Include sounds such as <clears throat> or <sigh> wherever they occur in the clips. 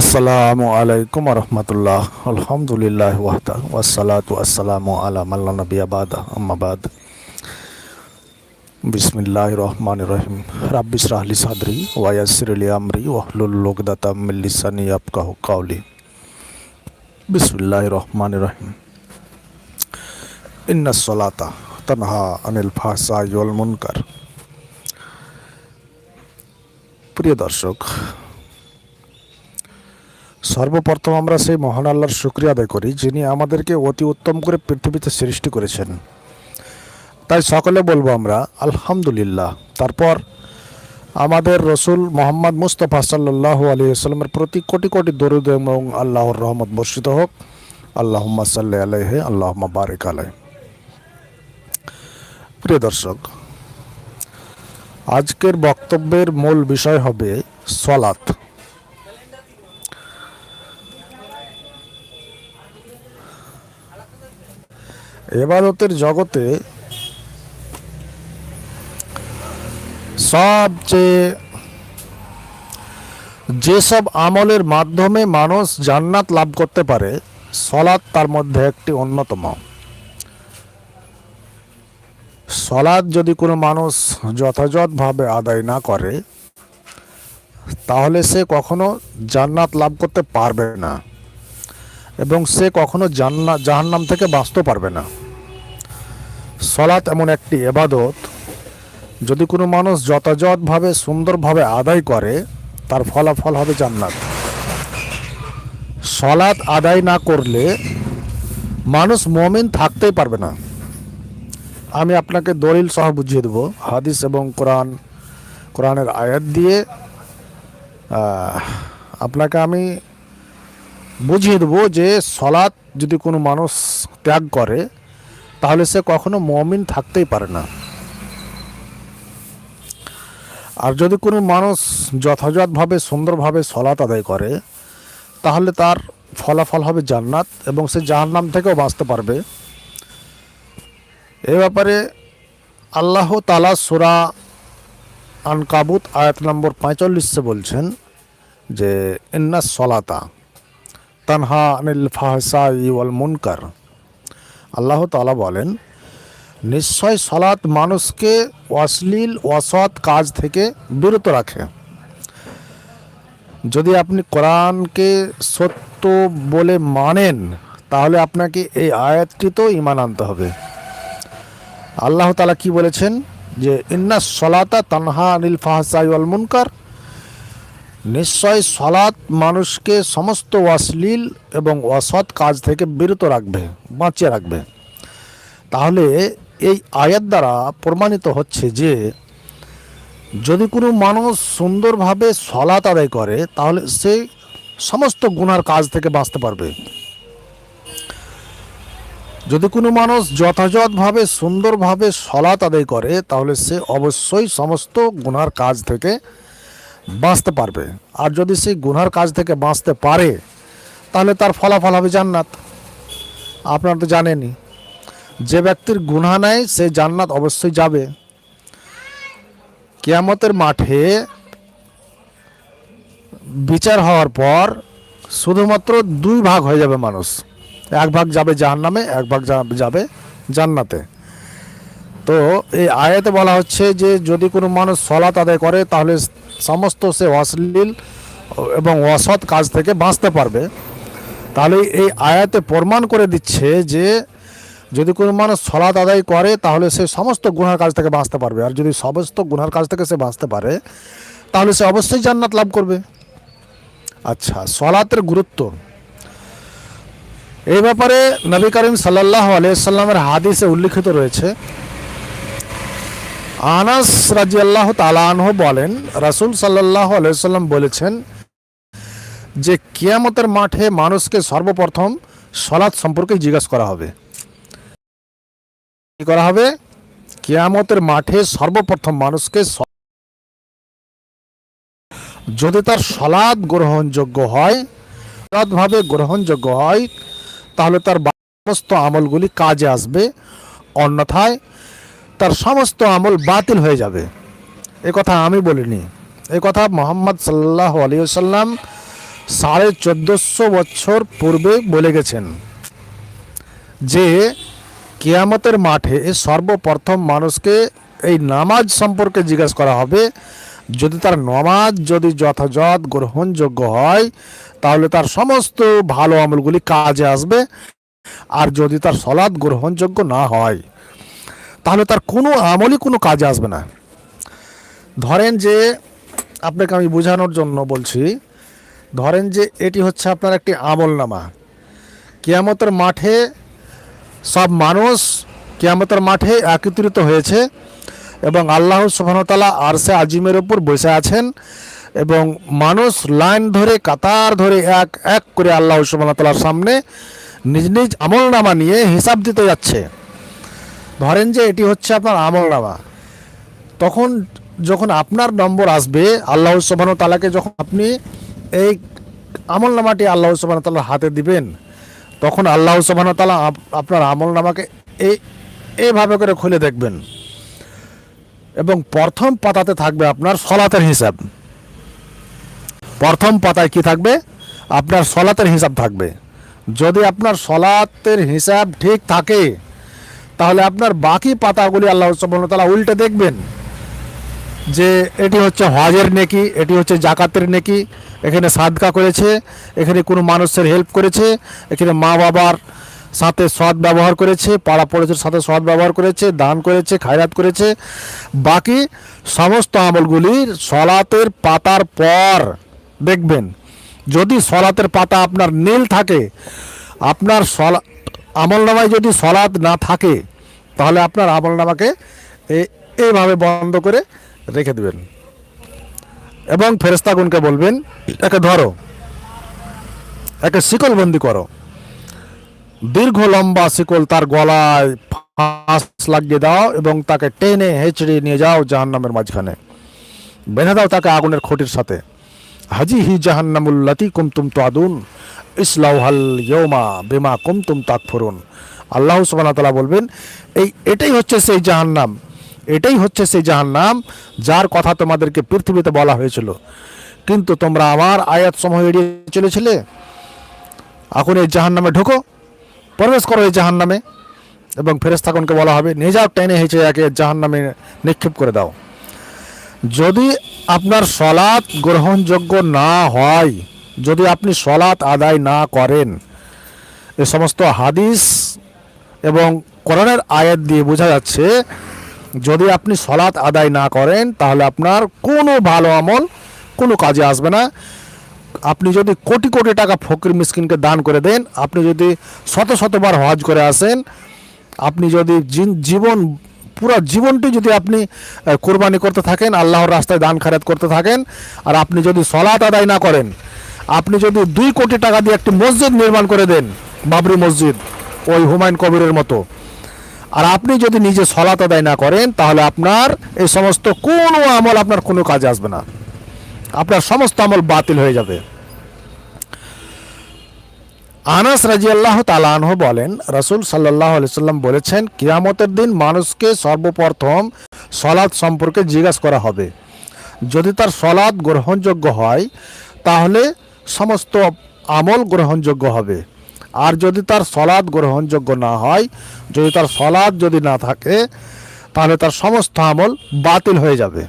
আসসালামু আলাইকুম রহমতুল্লাহ আলহামদুলিল্লাহ ওয়াহদা ওয়াসালাতু আসসালামু আলা মাল্লা নবিয়া বাদ আম্মাবাদ বিসমিল্লাহ রহমান রহিম রাব্বিস রাহলি সাদরি ওয়াসিরলি আমরি ওয়াহলুল লোকদাতা মিল্লিসানি আপকাহ কাউলি বিসমিল্লাহ রহমান রহিম ইন্না সলাতা তানহা আনিল ফাহসা ওয়াল মুনকার প্রিয় দর্শক সর্বপ্রথম আমরা সেই মহান আল্লাহর শুক্রিয়া আদায় করি, যিনি আমাদেরকে অতি উত্তম করে পৃথিবীতে সৃষ্টি করেছেন। তাই সকলে বলব আমরা, আলহামদুলিল্লাহ। তারপর আমাদের রসুল মোহাম্মদ মুস্তফা সাল্লাহ আলী আসলামের প্রতি কোটি কোটি দরুদ এবং আল্লাহর রহমত বর্ষিত হোক। আল্লাহ সাল্লি আলাইহে আল্লাহ বারেক আলাই প্রিয় দর্শক, আজকের বক্তব্যের মূল বিষয় হবে সলাত এবাদতের জগতে সবচেয়ে যেসব আমলের মাধ্যমে মানুষ জান্নাত লাভ করতে পারে সলাদ তার মধ্যে একটি অন্যতম। সলাৎ যদি কোনো মানুষ যথাযথভাবে আদায় না করে, তাহলে সে কখনো জান্নাত লাভ করতে পারবে না। এবং সে কখনো জান্না, জাহান্নাম থেকে বাঁচতে পারবে না। সলাৎ এমন একটি এবাদত, যদি কোনো মানুষ যথাযথভাবে, সুন্দরভাবে আদায় করে, তার ফলাফল হবে জান্নাত। সলাৎ আদায় না করলে মানুষ মমিন থাকতেই পারবে না। আমি আপনাকে দলিল সহ বুঝিয়ে দেবো, হাদিস এবং কোরআন, কোরআনের আয়াত দিয়ে। আপনাকে আমি বুঝিয়ে দেবো যে সলাৎ যদি কোনো মানুষ ত্যাগ করে, তাহলে সে কখনো মমিন থাকতেই পারে না। আর যদি কোনো মানুষ যথাযথভাবে, সুন্দরভাবে সলাৎ আদায় করে, তাহলে তার ফলাফল হবে জান্নাত এবং সে জাহান্নাম থেকেও বাঁচতে পারবে। এ ব্যাপারে আল্লাহ তালা সুরা আনকাবুত আয়াত নম্বর পঁয়তাল্লিশে বলছেন যে ইন্না সলাতা। তানহা আনিল ফাহসাই ওয়াল মুনকার। আল্লাহ তাআলা বলেন, নিশ্চয় সলাৎ মানুষকে অশ্লীল, অসৎ কাজ থেকে বিরত রাখে। যদি আপনি কোরআনকে সত্য বলে মানেন, তাহলে আপনাকে এই আয়াতটি তো ইমান আনতে হবে। আল্লাহ তালা কি বলেছেন? যে, ইন্না সলাতা তানহা আনিল ফাহসাই ওয়াল মুনকার। নিশ্চয় সলাৎ মানুষকে সমস্ত অশ্লীল এবং অসৎ কাজ থেকে বিরত রাখবে, বাঁচিয়ে রাখবে। তাহলে এই আয়াত দ্বারা প্রমাণিত হচ্ছে যে, যদি কোনো মানুষ সুন্দরভাবে সলাৎ আদায় করে, তাহলে সে সমস্ত গুনার কাজ থেকে বাঁচতে পারবে। যদি কোনো মানুষ যথাযথভাবে, সুন্দরভাবে সলাৎ আদায় করে, তাহলে সে অবশ্যই সমস্ত গুনার কাজ থেকে বাঁচতে পারবে। আর যদি সেই গুনার কাজ থেকে বাঁচতে পারে, তাহলে তার ফলাফল হবে জান্নাত। আপনারা তো জানেনই, যে ব্যক্তির গুনাহ নাই, সে জান্নাত অবশ্যই যাবে। কেয়ামতের মাঠে বিচার হওয়ার পর শুধুমাত্র দুই ভাগ হয়ে যাবে মানুষ। এক ভাগ যাবে জাহান্নামে, এক ভাগ যাবে জান্নাতে। তো এই আয়াতে বলা হচ্ছে যে, যদি কোনো মানুষ সলাৎ আদায় করে, তাহলে সমস্ত সে অশ্লীল এবং অসৎ কাজ থেকে বাঁচতে পারবে। তাহলে এই আয়াতে প্রমাণ করে দিচ্ছে যে যদি কোনো মানুষ সলাৎ আদায় করে, তাহলে সে সমস্ত গুনার কাজ থেকে বাঁচতে পারবে। আর যদি সমস্ত গুনার কাজ থেকে সে বাঁচতে পারে, তাহলে সে অবশ্যই জান্নাত লাভ করবে। আচ্ছা সলাতের গুরুত্ব। এই ব্যাপারে নবী করিম সাল্লাহ আলিয়াল্লামের হাদিসে উল্লিখিত রয়েছে আনাস রাজি আল্লাহ তালাহ বলেন, রাসুল সাল্লাহ আলাইসাল্লাম বলেছেন যে কিয়ামতের মাঠে মানুষকে সর্বপ্রথম সলাৎ সম্পর্কে জিজ্ঞাসা করা হবে। করা হবে? কিয়ামতের মাঠে সর্বপ্রথম মানুষকে যদি তার সলাদ গ্রহণযোগ্য হয় সৎভাবে গ্রহণযোগ্য হয়, তাহলে তার সমস্ত আমলগুলি কাজে আসবে। অন্যথায় তার সমস্ত আমল বাতিল হয়ে যাবে। এ কথা আমি বলিনি। এ কথা মোহাম্মদ সাল্লাহ আলী সাল্লাম সাড়ে চোদ্দোশো বছর পূর্বে বলে গেছেন যে, কেয়ামতের মাঠে সর্বপ্রথম মানুষকে এই নামাজ সম্পর্কে জিজ্ঞাসা করা হবে। যদি তার নামাজ যদি যথাযথ গ্রহণযোগ্য হয়, তাহলে তার সমস্ত ভালো আমলগুলি কাজে আসবে। আর যদি তার সলাদ গ্রহণযোগ্য না হয় তাহলে তার কোনো আমলই কোনো কাজে আসবে না। ধরেন যে আপনাকে আমি বোঝানোর জন্য বলছি, ধরেন যে এটি হচ্ছে আপনার একটি আমল নামা কেয়ামতের মাঠে সব মানুষ কেয়ামতের মাঠে একত্রিত হয়েছে এবং আল্লাহ সুবাহতালা আরসে আজিমের ওপর বসে আছেন এবং মানুষ লাইন ধরে, কাতার ধরে এক এক করে আল্লাহ সুবাহতালার সামনে নিজ নিজ আমল নামা নিয়ে হিসাব দিতে যাচ্ছে। ধরেন যে এটি হচ্ছে আপনার আমল নামা। তখন যখন আপনার নম্বর আসবে, আল্লাহ সুবাহ তালাকে যখন আপনি এই আমল নামাটি আল্লাহ সুবাহ তালার হাতে দিবেন, তখন আল্লাহ সুবাহ তালা আপনার আমল নামাকে এই, এইভাবে করে খুলে দেখবেন। এবং প্রথম পাতাতে থাকবে আপনার সলাতের হিসাব। প্রথম পাতায় কি থাকবে? আপনার সলাতের হিসাব থাকবে। যদি আপনার সলাতের হিসাব ঠিক থাকে তাহলে আপনার বাকি পাতাগুলি আল্লাহ তাআলা উল্টে দেখবেন যে এটি হচ্ছে হজের নেকি, এটি হচ্ছে জাকাতের নেকি, এখানে সাদকা করেছে, এখানে কোনো মানুষের হেল্প করেছে, এখানে মা বাবার সাথে সৎ ব্যবহার করেছে, পাড়া পড়োশের সাথে সৎ ব্যবহার করেছে, দান করেছে, খায়রাত করেছে। বাকি সমস্ত আমলগুলি সলাতের পাতার পর দেখবেন। যদি সলাতের পাতা আপনার নীল থাকে, আপনার সলা আমল নামায় যদি সলাদ না থাকে তাহলে আপনার আমল নামাকে এ- এইভাবে বন্ধ করে রেখে দেবেন। এবং ফেরেস্তাগুনকে বলবেন, একে ধরো, একে শিকলবন্দি করো। দীর্ঘ লম্বা শিকল তার গলায় ফাঁস লাগিয়ে দাও এবং তাকে টেনে হেঁচড়ে নিয়ে যাও জাহান্নামের মাঝখানে। বেঁধে দাও তাকে আগুনের খুঁটির সাথে। হাজি হি জাহান্নামুল্লাতি কুমতুম তাদুন ইসলাউহাল ইয়মা বেমা কুমতুম তাকফুরুন। আল্লাহ সুবহানাহু ওয়া তাআলা বলবেন এই, এটাই হচ্ছে সেই জাহান্নাম। এটাই হচ্ছে সেই জাহান্নাম যার কথা তোমাদেরকে পৃথিবীতে বলা হয়েছিল। কিন্তু তোমরা আমার আয়াত সময় এড়িয়ে চলেছিলে? এখন এই জাহান্নামে ঢোকো, প্রবেশ করো এই জাহান্নামে এবং ফেরেস্তাগণকে বলা হবে, নিয়ে যাও, টেনে হেঁচে একে জাহান্নামে নিক্ষেপ করে দাও। যদি আপনার সলাৎ গ্রহণযোগ্য না হয়, যদি আপনি সলাৎ আদায় না করেন, এ সমস্ত হাদিস এবং কোরআনের আয়াত দিয়ে বোঝা যাচ্ছে, যদি আপনি সলাৎ আদায় না করেন, তাহলে আপনার কোনো ভালো আমল কোনো কাজে আসবে না। আপনি যদি কোটি কোটি টাকা ফকির মিসকিনকে দান করে দেন, আপনি যদি শত শতবার হজ করে আসেন, আপনি যদি জীবন, পুরো জীবনটি যদি আপনি কোরবানি করতে থাকেন, আল্লাহর রাস্তায় দান খারাত করতে থাকেন, আর আপনি যদি সলাৎ আদায় না করেন, আপনি যদি দুই কোটি টাকা দিয়ে একটি মসজিদ নির্মাণ করে দেন, বাবরি মসজিদ, ওই হুমায়ুন কবিরের মতো আর আপনি যদি নিজে সলাত আদায় না করেন, তাহলে আপনার এই সমস্ত কোনো আমল আপনার কোনো কাজে আসবে না। আপনার সমস্ত আমল বাতিল হয়ে যাবে। আনাস রাজি আল্লাহ তালাহ বলেন, রসুল সাল্লাহ সাল্লাম বলেছেন, কিয়ামতের দিন মানুষকে সর্বপ্রথম সলাদ সম্পর্কে জিজ্ঞাসা করা হবে। যদি তার সলাদ গ্রহণযোগ্য হয়, তাহলে সমস্ত আমল গ্রহণযোগ্য হবে। আর যদি তার সলাদ গ্রহণযোগ্য না হয়, যদি তার সলাদ যদি না থাকে, তাহলে তার সমস্ত আমল বাতিল হয়ে যাবে।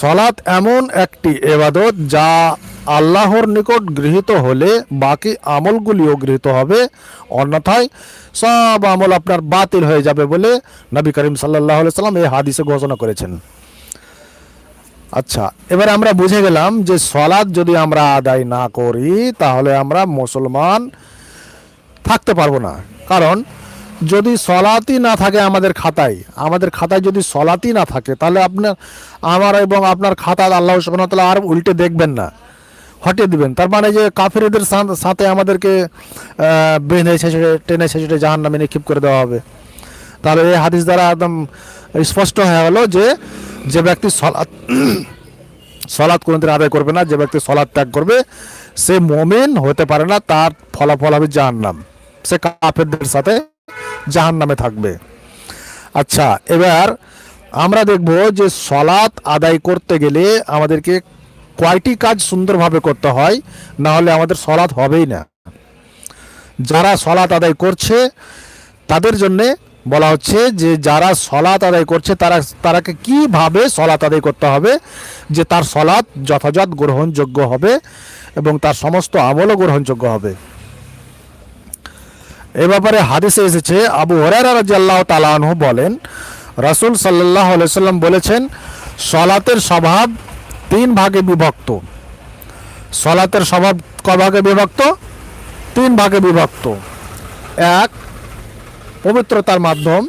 সলাৎ এমন একটি এবাদত যা আল্লাহর নিকট গৃহীত হলে বাকি আমলগুলিও গৃহীত হবে। অন্যথায় সব আমল আপনার বাতিল হয়ে যাবে বলে নবী করিম সাল্লাহ সাল্লাম এই হাদিসে ঘোষণা করেছেন। আচ্ছা এবার আমরা বুঝে গেলাম যে সলাৎ যদি আমরা আদায় না করি, তাহলে আমরা মুসলমান থাকতে পারব না। কারণ, যদি সলাতি না থাকে আমাদের খাতায় আমাদের খাতায় যদি সলাতি না থাকে, তাহলে আপনার আমার এবং আপনার খাতা আল্লাহ সুবহানাহু আর উল্টে দেখবেন না, হটিয়ে দিবেন। তার মানে যে কাফেরদের সাথে আমাদেরকে বেঁধে ছেঁচড়ে টেনে ছেঁচড়ে জাহান নামে নিক্ষেপ করে দেওয়া হবে। তাহলে এই হাদিস দ্বারা একদম স্পষ্ট হয়ে গেল যে যে ব্যক্তি সলাৎ সলাৎ কোনোদিন আদায় করবে না, যে ব্যক্তি সলাৎ ত্যাগ করবে, সে মোমেন হতে পারে না, তার ফলাফল হবে জাহান্নাম। সে কাফেরদের সাথে জাহান্নামে থাকবে। আচ্ছা এবার আমরা দেখব যে সলাৎ আদায় করতে গেলে আমাদেরকে কয়টি কাজ সুন্দরভাবে করতে হয়, না হলে আমাদের সলাৎ হবেই না। যারা সলাৎ আদায় করছে, তাদের জন্যে বলা হচ্ছে যে যারা সলাৎ আদায় করছে, তারা, তারাকে কীভাবে সলাৎ আদায় করতে হবে? যে তার সলাৎ যথাযথ গ্রহণযোগ্য হবে এবং তার সমস্ত আমলও গ্রহণযোগ্য হবে। এ ব্যাপারে হাদিসে এসেছে, আবু হরারা রাজি আল্লাহ তালাহ বলেন, রাসুল সাল্লাহ সাল্লাম বলেছেন, সলাতের স্বভাব তিন ভাগে বিভক্ত। সলাতের স্বভাব ক ভাগে বিভক্ত? তিন ভাগে বিভক্ত। এক পবিত্রতার মাধ্যম,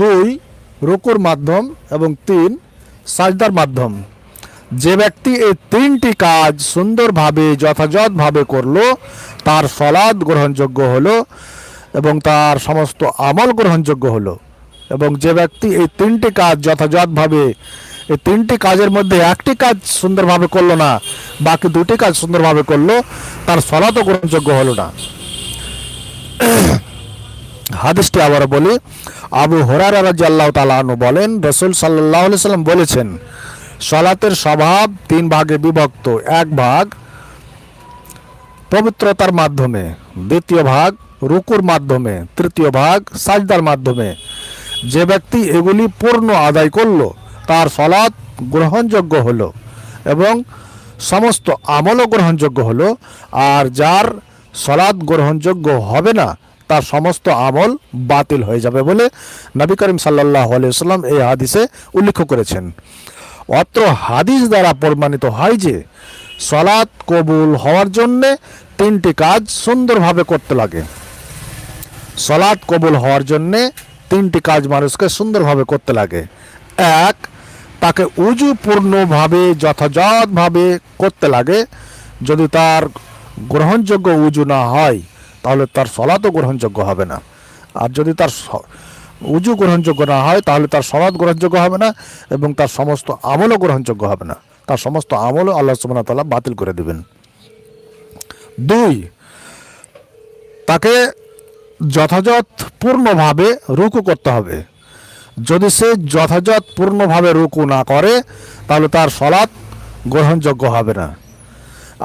দুই, রুকুর মাধ্যম এবং তিন, সাজদার মাধ্যম। যে ব্যক্তি এই তিনটি কাজ সুন্দরভাবে, যথাযথভাবে করল, তার সলাদ গ্রহণযোগ্য হলো এবং তার সমস্ত আমল গ্রহণযোগ্য হলো। এবং যে ব্যক্তি এই তিনটি কাজ যথাযথভাবে, এই তিনটি কাজের মধ্যে একটি কাজ সুন্দরভাবে করল না, বাকি দুটি কাজ সুন্দরভাবে করল, তার সলাতও গ্রহণযোগ্য হলো না। হাদিসটি আবার বলি, আবু হরার রাজি আল্লাহ তালু বলেন, রসুল সাল্লাহ সাল্লাম বলেছেন, সলাতের স্বভাব তিন ভাগে বিভক্ত। এক ভাগ পবিত্রতার মাধ্যমে, দ্বিতীয় ভাগ রুকুর মাধ্যমে, তৃতীয় ভাগ সাজদার মাধ্যমে। যে ব্যক্তি এগুলি পূর্ণ আদায় করল, তার সলাৎ গ্রহণযোগ্য হলো এবং সমস্ত আমলও গ্রহণযোগ্য হলো, আর যার সলাৎ গ্রহণযোগ্য হবে না তার সমস্ত আমল বাতিল হয়ে যাবে বলে নবী করিম সাল্লাহ সাল্লাম এই হাদিসে উল্লেখ করেছেন। অত্র হাদিস দ্বারা প্রমাণিত হয় যে সলাৎ কবুল হওয়ার জন্যে তিনটি কাজ সুন্দরভাবে করতে লাগে। সলাৎ কবুল হওয়ার জন্যে তিনটি কাজ মানুষকে সুন্দরভাবে করতে লাগে। এক, তাকে উজুপূর্ণভাবে, যথাযথভাবে করতে লাগে। যদি তার গ্রহণযোগ্য উজু না হয় তাহলে তার সলাতও গ্রহণযোগ্য হবে না। আর যদি তার উজু গ্রহণযোগ্য না হয়, তাহলে তার সলাদ গ্রহণযোগ্য হবে না এবং তার সমস্ত আমলও গ্রহণযোগ্য হবে না। তার সমস্ত আমলও আল্লাহ ওয়া তাআলা বাতিল করে দেবেন। দুই, তাকে যথাযথ পূর্ণভাবে রুকু করতে হবে। যদি সে যথাযথ পূর্ণভাবে রুকু না করে, তাহলে তার সলাৎ গ্রহণযোগ্য হবে না।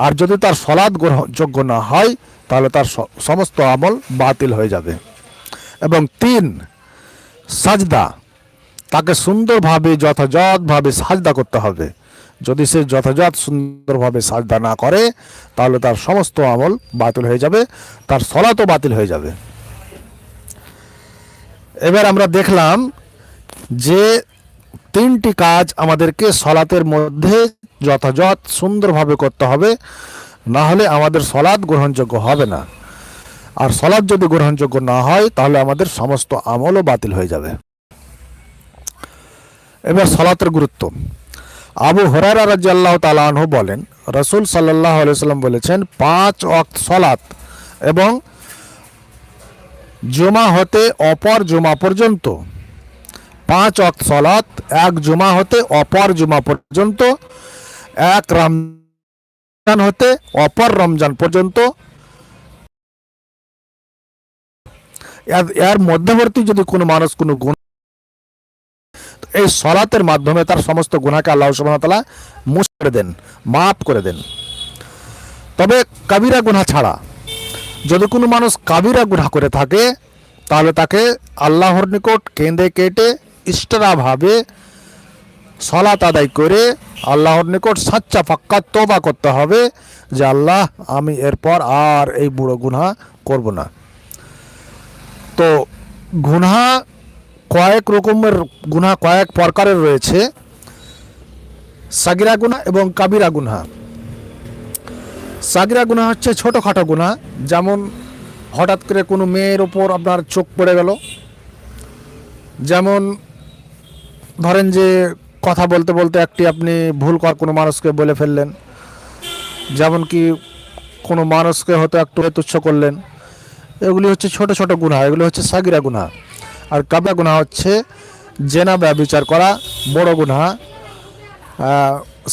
আর যদি তার সলাদ গ্রহণযোগ্য না হয় তাহলে তার সমস্ত আমল বাতিল হয়ে যাবে। এবং তিন, সাজদা। তাকে সুন্দরভাবে, যথাযথভাবে সাজদা করতে হবে। যদি সে যথাযথ সুন্দরভাবে সাজদা না করে, তাহলে তার সমস্ত আমল বাতিল হয়ে যাবে, তার সলাতও বাতিল হয়ে যাবে। এবার আমরা দেখলাম যে তিনটি কাজ আমাদেরকে সলাতের মধ্যে যথাযথ সুন্দরভাবে করতে হবে। না হলে আমাদের সলাদ গ্রহণযোগ্য হবে না। আর সলাদ যদি গ্রহণযোগ্য না হয়, তাহলে আমাদের সমস্ত আমলও বাতিল হয়ে যাবে। এবার সলাতের গুরুত্ব। আবু হরারা রাজি আল্লাহ তালাহ বলেন, রসুল সাল্লাহ সাল্লাম বলেছেন, পাঁচ অক্ত সলাত এবং জুমা হতে অপর জুমা পর্যন্ত। পাঁচ অক্ত সলাত এক জুমা হতে অপর জুমা পর্যন্ত, এক রমজান হতে অপর রমজান পর্যন্ত। এর- মধ্যবর্তী যদি কোনো মানুষ কোনো গুণ এই সলাতের মাধ্যমে তার সমস্ত গুণাকে আল্লাহ তাআলা মুছ করে দেন, মাফ করে দেন। তবে কাবিরা গুনাহ ছাড়া যদি কোনো মানুষ কাবিরা গুনাহ করে থাকে, তাহলে তাকে আল্লাহর নিকট কেঁদে কেটে ইষ্টরাভাবে সলাত আদায় করে আল্লাহর নিকট সাচ্চা ফাক্কা তোবা করতে হবে যে, আল্লাহ, আমি এরপর আর এই বুড়ো গুনাহ করব না। তো গুনাহ কয়েক রকমের, গুনাহ কয়েক প্রকারের রয়েছে। সাগিরা গুনাহ এবং কাবিরা গুনাহ। সাগিরা গুনাহ হচ্ছে ছোটোখাটো গুনাহ, যেমন হঠাৎ করে কোনো মেয়ের ওপর আপনার চোখ পড়ে গেল। যেমন ধরেন যে কথা বলতে বলতে একটি আপনি ভুল কর কোনো মানুষকে বলে ফেললেন। যেমন কি কোনো মানুষকে হয়তো একটু তুচ্ছ করলেন। এগুলি হচ্ছে ছোট ছোট গুনাহ, এগুলি হচ্ছে সাগিরা গুনাহ। আর কাবরা গুনাহ হচ্ছে জেনা ব্যবচার করা, বড় গুনাহ।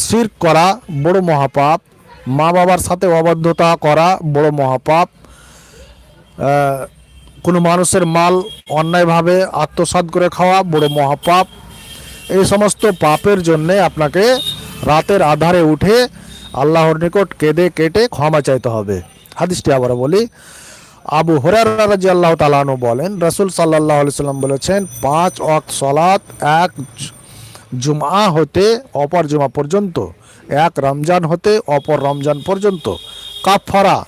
শির করা, বড় মহাপাপ। মা বাবার সাথে অবাধ্যতা করা, বড় মহাপাপ। কোনো মানুষের মাল অন্যায়ভাবে আত্মসাৎ করে খাওয়া, বড় মহাপাপ। এই সমস্ত পাপের জন্যে আপনাকে রাতের আধারে উঠে আল্লাহর নিকট কেঁদে কেটে ক্ষমা চাইতে হবে। হাদিসটি আবার বলি, আবু হরার রাজি আল্লাহ তালানু বলেন, রসুল সাল্লাহ সাল্লাম বলেছেন, পাঁচ অক সলাত এক জুমা হতে অপর জুমা পর্যন্ত, এক রমজান হতে অপর রমজান পর্যন্ত কাফারা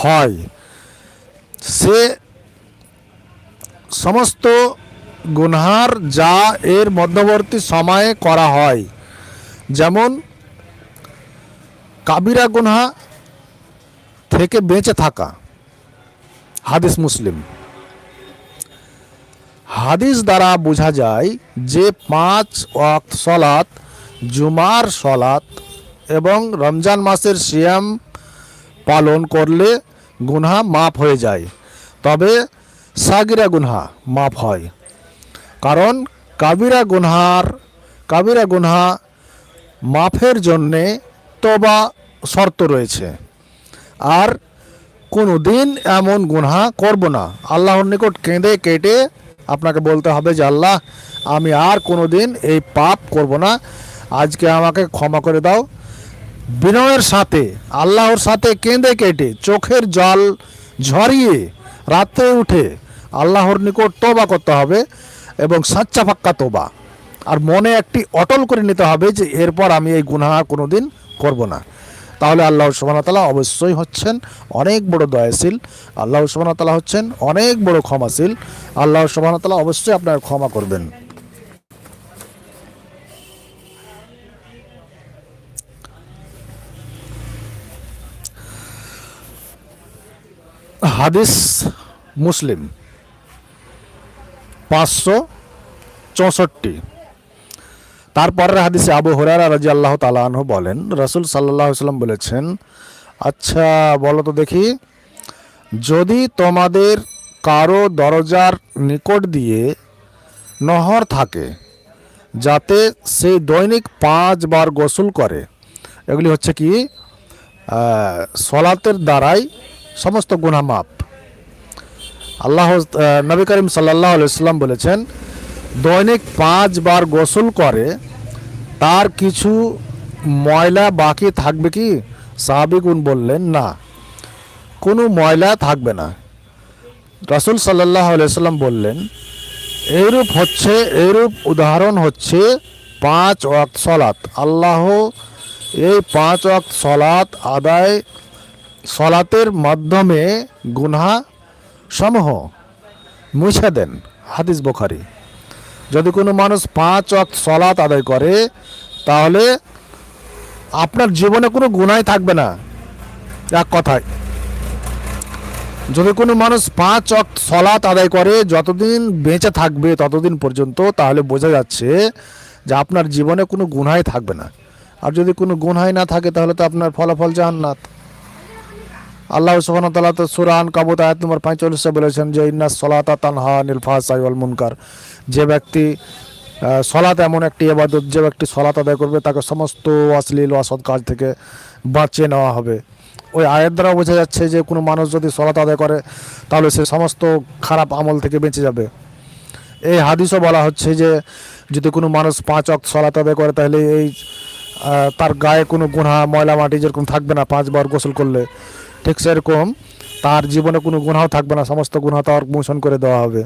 হয়। সে সমস্ত গুনহার যা এর মধ্যবর্তী সময়ে করা হয়। যেমন, কাবিরা গুনহা থেকে বেঁচে থাকা। হাদিস মুসলিম। হাদিস দ্বারা বোঝা যায় যে পাঁচ ওয়াক্ত সলাত জুমার সলাত এবং রমজান মাসের সিয়াম পালন করলে গুনহা মাফ হয়ে যায়। তবে সাগিরা গুনহা মাফ হয়। কারণ কাবিরা গুনহার, কাবিরা গুনহা মাফের জন্যে তবা শর্ত রয়েছে। আর কোনো দিন এমন গুনহা করব না। আল্লাহর নিকট কেঁদে কেটে আপনাকে বলতে হবে যে, আল্লাহ, আমি আর কোনো দিন এই পাপ করব না। আজকে আমাকে ক্ষমা করে দাও। বিনয়ের সাথে, আল্লাহর সাথে কেঁদে কেটে, চোখের জল ঝরিয়ে রাতে উঠে আল্লাহর নিকট তোবা করতে হবে। এবং সাচ্চা ফাক্কা তোবা। আর মনে একটি অটল করে নিতে হবে যে, এরপর আমি এই গুনাহ কোনো দিন করব না। তাহলে আল্লাহ সুবাহতালা অবশ্যই হচ্ছেন অনেক বড় দয়াশীল। আল্লাহ সুবাহতালা হচ্ছেন অনেক বড় ক্ষমাশীল। আল্লাহ সুবাহতালা অবশ্যই আপনার ক্ষমা করবেন। হাদিস মুসলিম। পাঁচশো চৌষট্টি। তারপরের হাদিসে আবু হরারা রাজি আল্লাহ তালাহ বলেন, রসুল সাল্লাহ সাল্লাম বলেছেন আচ্ছা বলো তো দেখি, যদি তোমাদের কারও দরজার নিকট দিয়ে নহর থাকে, যাতে সে দৈনিক পাঁচবার গোসল করে, এগুলি হচ্ছে কি সলাতের দ্বারাই সমস্ত গুনাহ মাপ আল্লাহ নবী করিম সাল্লাহ আলাইসাল্লাম বলেছেন, দৈনিক পাঁচবার গোসল করে, তার কিছু ময়লা বাকি থাকবে কি? সাহাবিগুন বললেন, না। কোনো ময়লা থাকবে না। রাসুল সাল্লাহ আলাইসাল্লাম বললেন, এইরূপ হচ্ছে, এইরূপ উদাহরণ হচ্ছে পাঁচ ওয়াক্ত সলাত। আল্লাহ এই পাঁচ ওয়াক্ত সলাত আদায়, সলাতের মাধ্যমে গুনহা সমূহ মুছে দেন। হাদিস বোখারি। যদি কোনো মানুষ পাঁচ ওয়াক্ত সলাত আদায় করে, তাহলে আপনার জীবনে কোনো গুণাই থাকবে না। এক কথায়। যদি কোনো মানুষ পাঁচ অক্ত সলাত আদায় করে, যতদিন বেঁচে থাকবে ততদিন পর্যন্ত, তাহলে বোঝা যাচ্ছে যে আপনার জীবনে কোনো গুণাই থাকবে না। আর যদি কোনো গুনাই না থাকে, তাহলে তো আপনার ফলাফল জান্নাত আল্লাহ তাআলা তো সূরা আনকাবুত আয়াত নম্বর 45 বলেছেন যে, ইন্না সলাতা তানহা আনিল ফাহশাই মুনকার। যে ব্যক্তি সলাত এমন একটি ইবাদত, যে ব্যক্তি সলাত আদায় করবে, তাকে সমস্ত অশ্লীল অসৎ কাজ থেকে বাঁচিয়ে নেওয়া হবে। ওই আয়ের দ্বারা বোঝা যাচ্ছে যে, কোনো মানুষ যদি সলাত আদায় করে, তাহলে সে সমস্ত খারাপ আমল থেকে বেঁচে যাবে। এই হাদিসও বলা হচ্ছে যে, যদি কোনো মানুষ পাঁচ অক্ত সলাত আদায় করে, তাহলে এই তার গায়ে কোনো গুণা ময়লা, মাটি যেরকম থাকবে না, পাঁচবার গোসল করলে ঠিক সেরকম তার জীবনে কোনো গুণাও থাকবে না, সমস্ত গুণা তার মোচন করে দেওয়া হবে।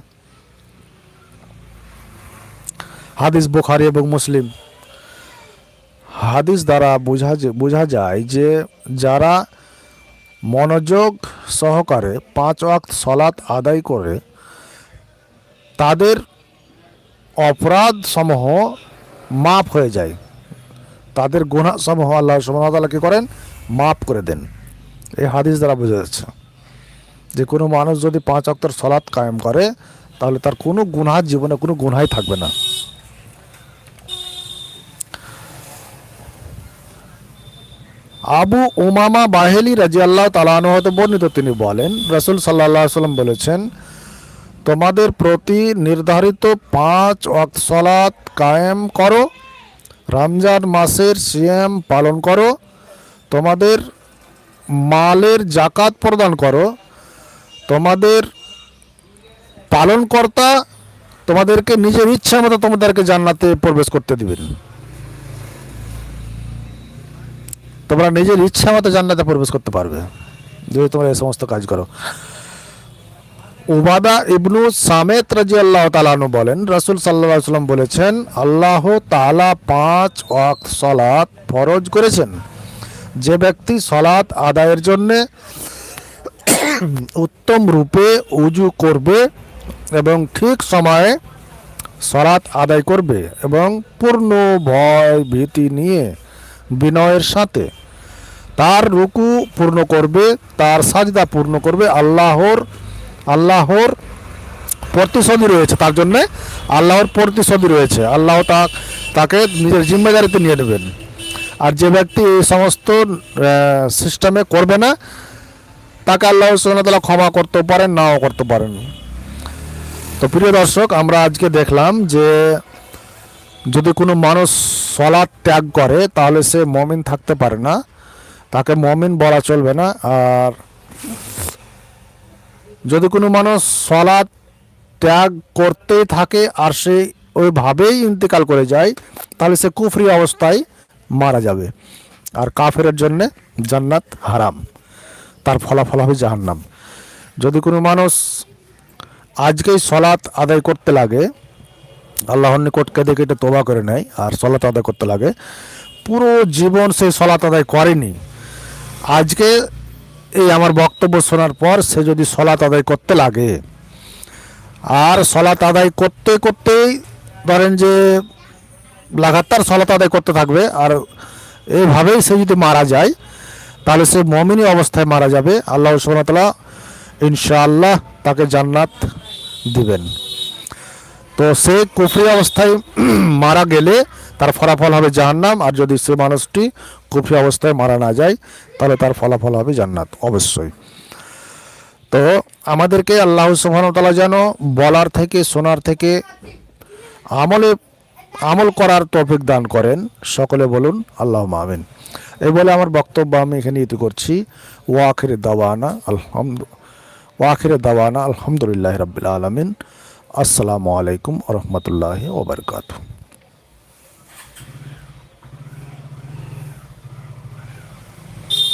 হাদিস বুখারি এবং মুসলিম। হাদিস দ্বারা বোঝা বোঝা যায় যে যারা মনোযোগ সহকারে পাঁচ ওয়াক্ত সলাৎ আদায় করে, তাদের অপরাধ সমূহ মাফ হয়ে যায়। তাদের গুণা সমূহ আল্লাহ সুবহানাহু কি করেন? মাফ করে দেন। এই হাদিস দ্বারা বোঝা যাচ্ছে। যে কোনো মানুষ যদি পাঁচ অক্তর সলাৎ কায়েম করে, তাহলে তার কোনো গুনাহ জীবনে কোনো গুনাই থাকবে না। আবু উমামা বাহেলি রাজি আল্লাহ তালানো হতে বর্ণিত তিনি বলেন, রসুল সাল্লাহ সাল্লাম বলেছেন, তোমাদের প্রতি নির্ধারিত পাঁচ ওয়াক্ত সলাৎ কায়েম করো, রমজান মাসের সিয়াম পালন করো, তোমাদের মালের জাকাত প্রদান করো। তোমাদের পালনকর্তা তোমাদেরকে নিজের ইচ্ছা মতো তোমাদেরকে জান্নাতে প্রবেশ করতে দিবেন। তোমরা নিজের ইচ্ছা মতো জান্নাতে প্রবেশ করতে পারবে। যদি তোমরা এই সমস্ত কাজ করো। উবাদা ইবনু সামেত রাজি আল্লাহ তালানু বলেন, রাসুল সাল্লাহ সাল্লাম বলেছেন, আল্লাহ তালা পাঁচ ওয়াক্ত সলাৎ ফরজ করেছেন। যে ব্যক্তি সলাৎ আদায়ের জন্যে উত্তম রূপে উজু করবে এবং ঠিক সময়ে সলাৎ আদায় করবে এবং পূর্ণ ভয় ভীতি নিয়ে বিনয়ের সাথে তার রুকু পূর্ণ করবে, তার সাজদা পূর্ণ করবে, আল্লাহর আল্লাহর প্রতিশোধী রয়েছে তার জন্যে, আল্লাহর প্রতিশোধী রয়েছে। আল্লাহ তাকে নিজের জিম্মেদারিতে নিয়ে নেবেন। আর যে ব্যক্তি এই সমস্ত সিস্টেমে করবে না, তাকে আল্লাহ সুবহানাহু ক্ষমা করতে পারেন, নাও করতে পারেন। তো প্রিয় দর্শক, আমরা আজকে দেখলাম যে যদি কোনো মানুষ সলাৎ ত্যাগ করে, তাহলে সে মমিন থাকতে পারে না। তাকে মমিন বলা চলবে না। আর যদি কোনো মানুষ সলাৎ ত্যাগ করতেই থাকে, আর সে ওইভাবেই ইন্তেকাল করে যায়, তাহলে সে কুফরি অবস্থায় মারা যাবে। আর কাফেরের জন্যে জান্নাত হারাম। তার ফলাফল হবে জাহান্নাম। যদি কোনো মানুষ আজকেই সলাৎ আদায় করতে লাগে, আল্লাহর নিকট কেঁদে কেটে তোবা করে নেয়, আর সলাৎ আদায় করতে লাগে, পুরো জীবন সে সলাৎ আদায় করেনি। আজকে এই আমার বক্তব্য শোনার পর সে যদি সলাৎ আদায় করতে লাগে, আর সলাৎ আদায় করতে করতেই ধরেন যে লাগাতার সলাৎ আদায় করতে থাকবে। আর এইভাবেই সে যদি মারা যায়, তাহলে সে মমিনী অবস্থায় মারা যাবে। আল্লাহ সুবহানাহু ইনশাআল্লাহ তাকে জান্নাত দিবেন। তো সে কুফরি অবস্থায় <clears throat> মারা গেলে তার ফলাফল হবে জাহান্নাম। আর যদি সে মানুষটি কুফরি অবস্থায় মারা না যায়, তাহলে তার ফলাফল হবে জান্নাত, অবশ্যই। তো আমাদেরকে আল্লাহ সুবহানাহু যেন বলার থেকে, শোনার থেকে আমলে আমল করার তফিক দান করেন। সকলে বলুন আল্লাহ আমিন। এই বলে আমার বক্তব্য আমি এখানে ইতি করছি। ওয়াখির দাওয়ানা আলহামদ ওয়াখির দাওয়ানা আলহামদুলিল্লাহ রবিল আলমিন। আসসালামু আলাইকুম রহমতুল্লাহ ওবরকাতু